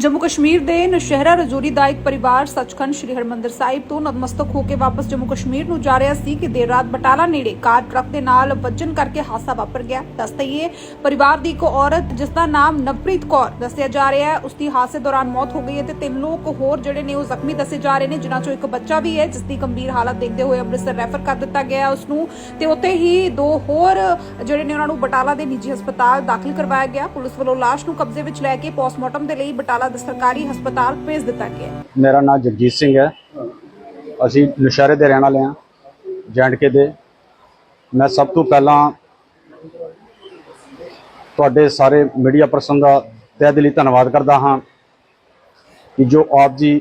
ਜੰਮੂ ਕਸ਼ਮੀਰ ਦੇ ਨਸ਼ਹਿਰਾ ਰਜੋਰੀ ਦਾ ਇੱਕ ਪਰਿਵਾਰ ਸੱਚਖੰਡ ਸ੍ਰੀ ਹਰਮੰਦਰ ਸਾਹਿਬ ਤੋਂ ਨਤਮਸਤਕ ਹੋ ਕੇ ਵਾਪਸ ਜੰਮੂ ਕਸ਼ਮੀਰ ਨੂੰ ਜਾ ਰਿਹਾ ਸੀ ਕਿ ਦੇਰ ਰਾਤ ਬਟਾਲਾ ਨੇੜੇ ਕਾਰ ਟਰੱਕ ਦੇ ਨਾਲ ਵੱਜਣ ਕਰਕੇ ਹਾਦਸਾ ਵਾਪਰ ਗਿਆ। ਦੱਸ ਦਈਏ, ਪਰਿਵਾਰ ਦੀ ਇੱਕ ਔਰਤ, ਜਿਸ ਦਾ ਨਾਮ ਨਵਪ੍ਰੀਤ ਕੌਰ ਦੱਸਿਆ ਜਾ ਰਿਹਾ ਹੈ ਉਸ ਦੀ ਹਾਦਸੇ ਦੌਰਾਨ ਮੌਤ ਹੋ ਗਈ ਹੈ ਤੇ ਤਿੰਨ ਲੋਕ ਹੋਰ ਜਿਹੜੇ ਨੇ ਉਹ ਜ਼ਖਮੀ ਦੱਸੇ ਜਾ ਰਹੇ ਨੇ, ਜਿਨ੍ਹਾਂ ਚੋਂ ਇੱਕ ਬੱਚਾ ਵੀ ਹੈ, ਜਿਸ ਦੀ ਗੰਭੀਰ ਹਾਲਤ ਦੇਖਦੇ ਹੋਏ ਅੰਮ੍ਰਿਤਸਰ ਰੈਫਰ ਕਰ ਦਿੱਤਾ ਗਿਆ ਉਸ ਨੂੰ ਤੇ ਉੱਥੇ ਹੀ ਦੋ ਹੋਰ ਜਿਹੜੇ ਨੇ ਉਹਨਾਂ ਨੂੰ ਬਟਾਲਾ ਦੇ ਨਿੱਜੀ ਹਸਪਤਾਲ ਦਾਖਲ ਕਰਵਾਇਆ ਗਿਆ। ਪੁਲਿਸ ਵੱਲੋਂ ਲਾਸ਼ ਨੂੰ ਕਬਜ਼ੇ ਵਿੱਚ ਲੈ ਕੇ ਪੋਸਟਮਾਰਟਮ ਦੇ ਲਈ ਬਟਾਲਾ ਦੇ ਸਰਕਾਰੀ ਹਸਪਤਾਲ ਭੇਜ ਦਿੱਤਾ ਗਿਆ ਮੇਰਾ ਨਾਮ ਜਗਜੀਤ ਸਿੰਘ ਹੈ। ਅਸੀਂ ਨਸ਼ਹਿਰੇ ਦੇ ਰਹਿਣ ਵਾਲੇ ਹਾਂ, ਜੈਂਡਕੇ ਦੇ। ਮੈਂ ਸਭ ਤੋਂ ਪਹਿਲਾਂ ਤੁਹਾਡੇ ਸਾਰੇ ਮੀਡੀਆ ਪਰਸਨ ਦਾ ਤਹਿ ਦਿਲੀ ਧੰਨਵਾਦ ਕਰਦਾ ਹਾਂ ਕਿ ਜੋ ਆਪ ਜੀ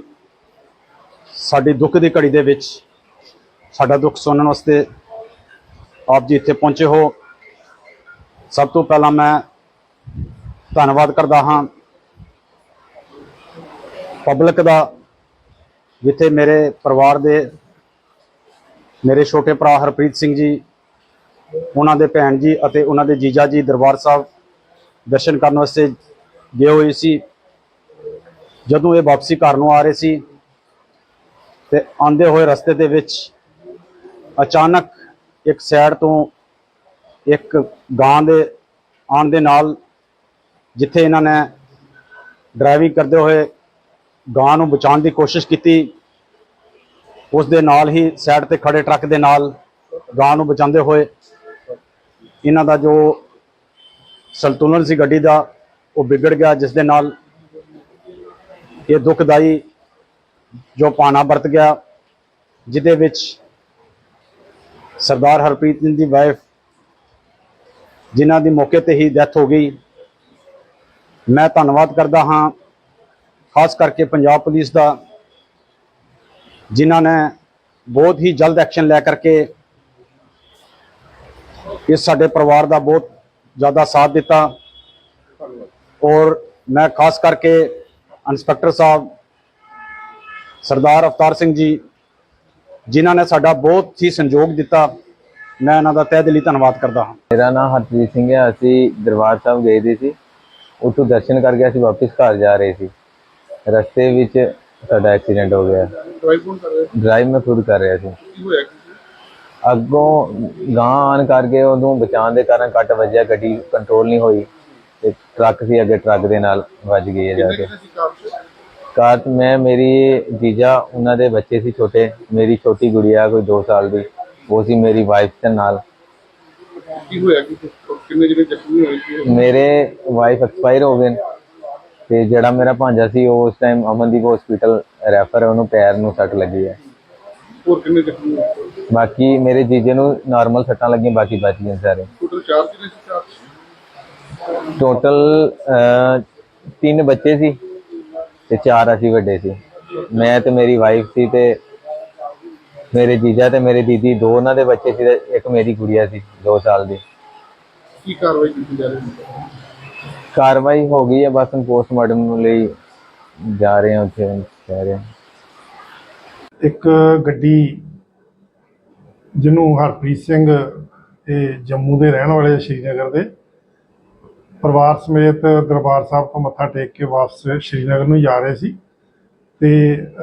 ਸਾਡੇ ਦੁੱਖ ਦੀ ਘੜੀ ਦੇ ਵਿੱਚ ਸਾਡਾ ਦੁੱਖ ਸੁਣਨ ਵਾਸਤੇ ਆਪ ਜੀ ਇੱਥੇ ਪਹੁੰਚੇ ਹੋ। ਸਭ ਤੋਂ ਪਹਿਲਾਂ ਮੈਂ ਧੰਨਵਾਦ ਕਰਦਾ ਹਾਂ ਪਬਲਿਕ ਦਾ, ਜਿੱਥੇ ਮੇਰੇ ਪਰਿਵਾਰ ਦੇ ਮੇਰੇ ਛੋਟੇ ਭਰਾ ਹਰਪ੍ਰੀਤ ਸਿੰਘ ਜੀ, ਉਹਨਾਂ ਦੇ ਭੈਣ ਜੀ ਅਤੇ ਉਹਨਾਂ ਦੇ ਜੀਜਾ ਜੀ ਦਰਬਾਰ ਸਾਹਿਬ ਦਰਸ਼ਨ ਕਰਨ ਵਾਸਤੇ ਗਏ ਹੋਏ ਸੀ। ਜਦੋਂ ਇਹ ਵਾਪਸੀ ਘਰ ਨੂੰ ਆ ਰਹੇ ਸੀ ਤੇ ਆਂਦੇ ਹੋਏ ਰਸਤੇ ਦੇ ਵਿੱਚ ਅਚਾਨਕ ਇੱਕ ਸਾਈਡ ਤੋਂ ਇੱਕ ਗਾਂ ਦੇ ਆਉਣ ਦੇ ਨਾਲ ਜਿੱਥੇ ਇਹਨਾਂ ਨੇ ਡਰਾਈਵਿੰਗ ਕਰਦੇ ਹੋਏ ਗਾਂ ਨੂੰ ਬਚਾਉਣ ਦੀ ਕੋਸ਼ਿਸ਼ ਕੀਤੀ। ਉਸ ਦੇ ਨਾਲ ਹੀ ਸਾਈਡ ਤੇ ਖੜੇ ਟਰੱਕ ਦੇ ਨਾਲ ਗਾਂ ਨੂੰ ਬਚਾਉਂਦੇ ਹੋਏ ਇਹਨਾਂ ਦਾ ਜੋ ਸੰਤੁਲਨ ਸੀ ਗੱਡੀ ਦਾ, ਉਹ ਵਿਗੜ ਗਿਆ, ਜਿਸ ਦੇ ਨਾਲ ਇਹ ਦੁਖਦਾਈ ਜੋ ਪਾਣਾ ਵਰਤ ਗਿਆ, ਜਿਹਦੇ ਵਿੱਚ ਸਰਦਾਰ ਹਰਪ੍ਰੀਤ ਸਿੰਘ ਦੀ ਵਾਈਫ ਜਿਨ੍ਹਾਂ ਦੀ ਮੌਕੇ ਤੇ ਹੀ ਡੈਥ ਹੋ ਗਈ। ਮੈਂ ਧੰਨਵਾਦ ਕਰਦਾ ਹਾਂ। ਖਾਸ ਕਰਕੇ ਪੰਜਾਬ ਪੁਲਿਸ ਦਾ, ਜਿਨ੍ਹਾਂ ਨੇ ਬਹੁਤ ਹੀ ਜਲਦ ਐਕਸ਼ਨ ਲੈ ਕਰਕੇ ਇਸ ਸਾਡੇ ਪਰਿਵਾਰ ਦਾ ਬਹੁਤ ਜ਼ਿਆਦਾ ਸਾਥ ਦਿੱਤਾ। ਔਰ ਮੈਂ ਖਾਸ ਕਰਕੇ ਇੰਸਪੈਕਟਰ ਸਾਹਿਬ ਸਰਦਾਰ ਅਵਤਾਰ ਸਿੰਘ ਜੀ, ਜਿਨ੍ਹਾਂ ਨੇ ਸਾਡਾ ਬਹੁਤ ਹੀ ਸੰਯੋਗ ਦਿੱਤਾ। ਮੈਂ ਇਹਨਾਂ ਦਾ ਤਹਿ ਦਿਲੀ ਧੰਨਵਾਦ ਕਰਦਾ ਹਾਂ। ਮੇਰਾ ਨਾਮ ਹਰਪ੍ਰੀਤ ਸਿੰਘ ਹੈ। ਅਸੀਂ ਦਰਬਾਰ ਸਾਹਿਬ ਗਏ ਦੇ ਸੀ। ਉੱਥੋਂ ਦਰਸ਼ਨ ਕਰਕੇ ਅਸੀਂ ਵਾਪਸ ਘਰ ਜਾ ਰਹੇ ਸੀ। ਰਸਤੇ ਵਿੱਚ ਸਾਡਾ ਐਕਸੀਡੈਂਟ ਹੋ ਗਿਆ। ਡਰਾਈਵ ਕੌਣ ਕਰ ਰਿਹਾ ਸੀ? ਡਰਾਈਵ ਮੈਂ ਖੁਦ ਕਰ ਰਿਹਾ ਸੀ। ਕੀ ਹੋਇਆ? ਅੱਗੋਂ ਗਾਂ ਆਣ ਕਰਕੇ ਉਹਨੂੰ ਬਚਾਉਣ ਦੇ ਕਾਰਨ ਕੱਟ ਵੱਜਿਆ ਗੱਡੀ ਕੰਟਰੋਲ ਨਹੀਂ ਹੋਈ। ਤੇ ਟਰੱਕ ਸੀ ਅੱਗੇ ਟਰੱਕ ਦੇ ਨਾਲ ਵੱਜ ਗਈ ਹੈ ਜਾ ਕੇ। 'ਚ? ਮੈਂ ਮੇਰੀ ਜੀਜਾ ਉਹਨਾਂ ਦੇ ਬੱਚੇ ਸੀ ਛੋਟੇ। ਮੇਰੀ ਛੋਟੀ ਗੁੜੀਆ ਕੋਈ 2 ਸਾਲ ਦੀ ਉਹ ਸੀ ਮੇਰੀ ਵਾਈਫ ਦੇ ਨਾਲ। ਕੀ ਹੋਇਆ? ਕੀ ਕਿੰਨੇ ਜਿਹੜੇ ਜ਼ਖਮੀ ਹੋਏ ਸੀ? ਮੇਰੇ ਵਾਈਫ ਐਕਸਪਾਇਰ ਹੋ ਗਏ। ਤੇ ਜਿਹੜਾ ਮੇਰਾ ਭਾਂਜਾ ਸੀ ਉਹ ਉਸ ਟਾਈਮ ਅਮਨਦੀਪ ਹਸਪੀਟਲ ਰੈਫਰ ਹੈ ਉਹਨੂੰ ਪੈਰ ਨੂੰ ਸੱਟ ਲੱਗੀ ਹੈ। ਹੋਰ ਕਿੰਨੇ ਜ਼ਖਮੀ ਹੋਏ ਬਾਕੀ ਮੇਰੇ ਜੀਜੇ ਨੂੰ ਨਾਰਮਲ ਸੱਟਾਂ ਲੱਗੀਆਂ ਬਾਕੀ ਬਚ ਗਏ ਸਾਰੇ। ਟੋਟਲ ਚਾਰ ਜਿਹਨੇ ਸੀ? ਚਾਰ? 'ਚ? ਟੋਟਲ ਤਿੰਨ ਬੱਚੇ ਸੀ ਤੇ ਚਾਰ ਅਸੀਂ ਵੱਡੇ ਸੀ। ਮੈਂ ਤੇ ਮੇਰੀ ਵਾਈਫ ਸੀ ਤੇ ਮੇਰੇ ਜੀਜਾ ਤੇ ਮੇਰੇ ਦੀਦੀ ਦੋ ਉਹਨਾਂ ਦੇ ਬੱਚੇ ਸੀ ਤੇ ਇੱਕ ਮੇਰੀ ਗੁੜੀਆ ਸੀ 2 ਸਾਲ ਦੀ। ਕੀ ਕਾਰਵਾਈ ਕੀਤੀ ਜਾ ਰਹੀ ਹੈ? ਕਾਰਵਾਈ ਹੋ ਗਈ ਹੈ, ਬਸ ਹੁਣ ਪੋਸਟਮਾਰਟਮ ਲਈ ਜਾ ਰਹੇ ਹਾਂ ਉੱਥੇ, ਕਹਿ ਰਹੇ ਹਾਂ। ਇੱਕ ਗੱਡੀ ਜਿਹਨੂੰ ਹਰਪ੍ਰੀਤ ਸਿੰਘ ਇਹ ਜੰਮੂ ਦੇ ਰਹਿਣ ਵਾਲੇ ਸ਼੍ਰੀਨਗਰ ਦੇ ਪਰਿਵਾਰ ਸਮੇਤ ਦਰਬਾਰ ਸਾਹਿਬ ਤੋਂ ਮੱਥਾ ਟੇਕ ਕੇ ਵਾਪਸ ਸ਼੍ਰੀਨਗਰ ਨੂੰ ਜਾ ਰਹੇ ਸੀ ਤੇ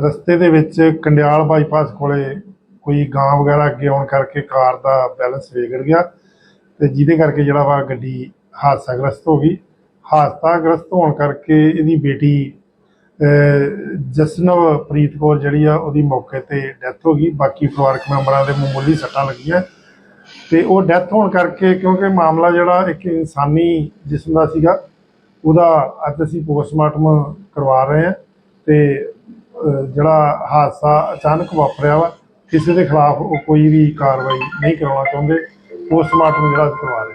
ਰਸਤੇ ਦੇ ਵਿੱਚ ਕੰਡਿਆਲ ਬਾਈਪਾਸ ਕੋਲੇ ਕੋਈ ਗਾਂ ਵਗੈਰਾ ਅੱਗੇ ਆਉਣ ਕਰਕੇ ਕਾਰ ਦਾ ਬੈਲੈਂਸ ਵਿਗੜ ਗਿਆ ਤੇ ਜਿਹਦੇ ਕਰਕੇ ਜਿਹੜਾ ਵਾ ਗੱਡੀ ਹਾਦਸਾਗ੍ਰਸਤ ਹੋ ਗਈ। ਹਾਦਸਾਗ੍ਰਸਤ ਹੋਣ ਕਰਕੇ ਇਹਦੀ ਬੇਟੀ, ਅਹ, ਜਸਨਵ ਪ੍ਰੀਤ ਕੌਰ ਜਿਹੜੀ ਆ, ਉਹਦੀ ਮੌਕੇ ਤੇ ਡੈਥ ਹੋ ਗਈ। ਬਾਕੀ ਪਰਿਵਾਰਕ ਮੈਂਬਰਾਂ ਦੇ ਮਾਮੂਲੀ ਸੱਟਾਂ ਲੱਗੀਆਂ। ਤੇ ਉਹ ਡੈਥ ਹੋਣ ਕਰਕੇ ਕਿਉਂਕਿ ਮਾਮਲਾ ਜਿਹੜਾ ਇੱਕ ਇਨਸਾਨੀ ਜਿਸਮ ਦਾ ਸੀਗਾ, ਉਹਦਾ ਅੱਜ ਅਸੀਂ ਪੋਸਟਮਾਰਟਮ ਕਰਵਾ ਰਹੇ ਹਾਂ ਤੇ ਜਿਹੜਾ ਹਾਦਸਾ ਅਚਾਨਕ ਵਾਪਰਿਆ ਵਾ, ਕਿਸੇ ਦੇ ਖਿਲਾਫ ਉਹ ਕੋਈ ਵੀ ਕਾਰਵਾਈ ਨਹੀਂ ਕਰਾਉਣਾ ਚਾਹੁੰਦੇ। ਪੋਸਟਮਾਰਟਮ ਜਿਹੜਾ ਅਸੀਂ ਕਰਵਾ ਰਹੇ